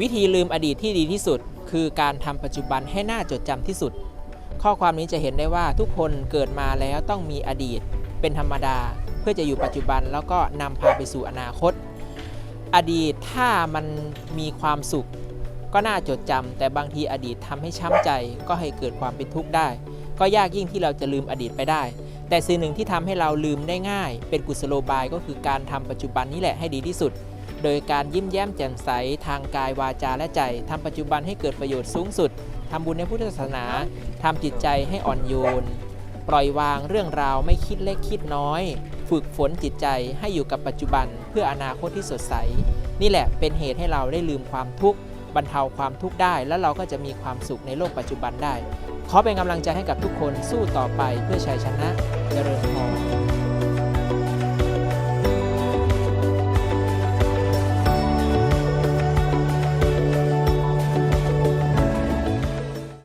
วิธีลืมอดีตที่ดีที่สุด คือการทำปัจจุบันให้น่าจดจำที่สุด ข้อความนี้จะเห็นได้ว่าทุกคนเกิดมาแล้วต้องมีอดีต เป็นธรรมดา เพื่อจะอยู่ปัจจุบันแล้วก็นำพาไปสู่อนาคต อดีตถ้ามันมีความสุข ก็น่าจดจำแต่บางทีอดีตทำให้ช้ำใจ ก็ให้เกิดความเป็นทุกข์ได้ ก็ยากยิ่งที่เราจะลืมอดีตไปได้ แต่สิ่งหนึ่งที่ทำให้เราลืมได้ง่าย เป็นกุศโลบายก็คือการทำปัจจุบันนี้แหละให้ดีที่สุด โดยการยิ้มแย้มแจ่มใสทางกายวาจาและใจทำปัจจุบันให้เกิดประโยชน์สูงสุดทำบุญในพุทธศาสนาทำจิตใจให้อ่อนโยน ปล่อยวางเรื่องราวไม่คิดเล็กคิดน้อย ฝึกฝนจิตใจให้อยู่กับปัจจุบันเพื่ออนาคตที่สดใส นี่แหละเป็นเหตุให้เราได้ลืมความทุกข์ บรรเทาความทุกข์ได้ แล้วเราก็จะมีความสุขในโลกปัจจุบันได้ ขอเป็นกำลังใจให้กับทุกคนสู้ต่อไปเพื่อชัยชนะเจริญพร